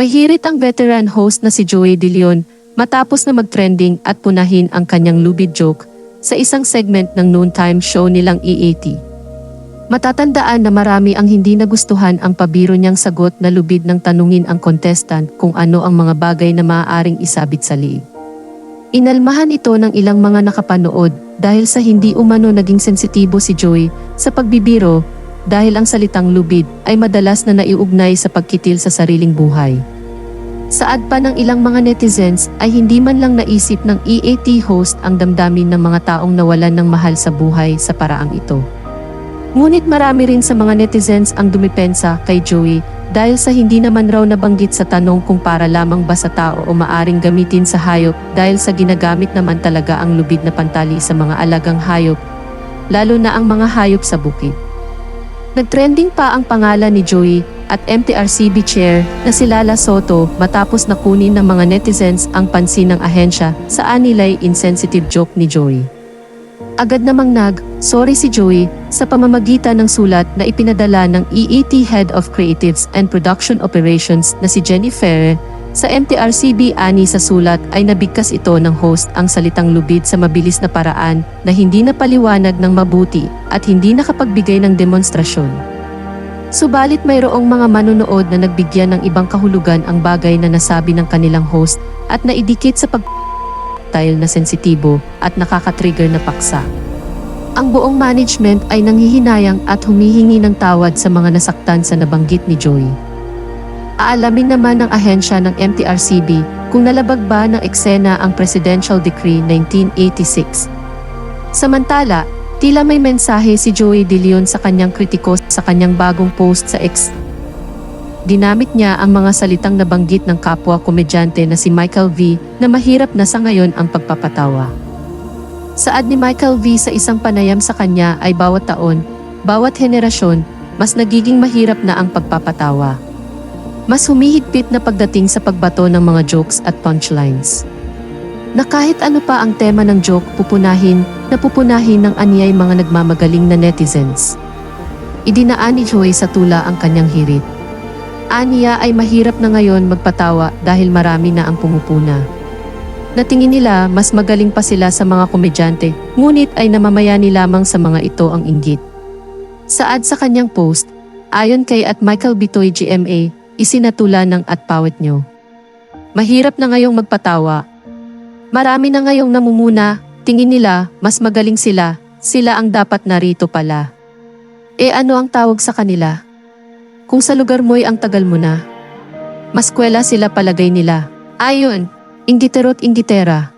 May hirit ang veteran host na si Joey De Leon matapos na mag-trending at punahin ang kanyang lubid joke sa isang segment ng noontime show nilang EAT. Matatandaan na marami ang hindi nagustuhan ang pabiro niyang sagot na lubid ng tanungin ang contestant kung ano ang mga bagay na maaaring isabit sa liig. Inalmahan ito ng ilang mga nakapanood dahil sa hindi umano naging sensitibo si Joey sa pagbibiro dahil ang salitang lubid ay madalas na naiugnay sa pagkitil sa sariling buhay. Saad pa ng ilang mga netizens ay hindi man lang naisip ng EAT host ang damdamin ng mga taong nawalan ng mahal sa buhay sa paraang ito. Ngunit marami rin sa mga netizens ang dumipensa kay Joey dahil sa hindi naman raw nabanggit sa tanong kung para lamang ba sa tao o maaring gamitin sa hayop dahil sa ginagamit naman talaga ang lubid na pantali sa mga alagang hayop, lalo na ang mga hayop sa bukid. Nagtrending pa ang pangalan ni Joey at MTRCB chair na si Lala Soto matapos nakunin ng mga netizens ang pansin ng ahensya sa anilay insensitive joke ni Joey. Agad namang nag, sorry si Joey, sa pamamagitan ng sulat na ipinadala ng EET Head of Creatives and Production Operations na si Jenny Ferre, sa MTRCB ani sa sulat ay nabigkas ito ng host ang salitang lubid sa mabilis na paraan na hindi napaliwanag ng mabuti at hindi nakapagbigay ng demonstrasyon. Subalit mayroong mga manunood na nagbigyan ng ibang kahulugan ang bagay na nasabi ng kanilang host at naidikit sa pag tactile na sensitibo at nakaka-trigger na paksa. Ang buong management ay nanghihinayang at humihingi ng tawad sa mga nasaktan sa nabanggit ni Joey. Aalamin naman ng ahensya ng MTRCB kung nalabag ba ng eksena ang Presidential Decree 1986. Samantala, tila may mensahe si Joey De Leon sa kanyang kritiko sa kanyang bagong post sa X Dinamit niya ang mga salitang nabanggit ng kapwa komedyante na si Michael V na mahirap na sa ngayon ang pagpapatawa. Saad ni Michael V sa isang panayam sa kanya ay bawat taon, bawat henerasyon, mas nagiging mahirap na ang pagpapatawa. Mas humihigpit na pagdating sa pagbato ng mga jokes at punchlines. Na kahit ano pa ang tema ng joke pupunahin, napupunahin ng anyay mga nagmamagaling na netizens. Idinaan ni Joy sa tula ang kanyang hirit. Aniya ay mahirap na ngayon magpatawa dahil marami na ang pumupuna. Natingin nila mas magaling pa sila sa mga komedyante, ngunit ay namamayani lamang sa mga ito ang inggit. Saad sa kanyang post, ayon kay at Michael Bitoy GMA, isinatula ng at pawit nyo. Mahirap na ngayong magpatawa. Marami na ngayong namumuna, tingin nila mas magaling sila, sila ang dapat narito pala. E ano ang tawag sa kanila? Kung sa lugar mo'y ang tagal mo na. Maskwela sila palagay nila. Ayon, inggitero't inggitera.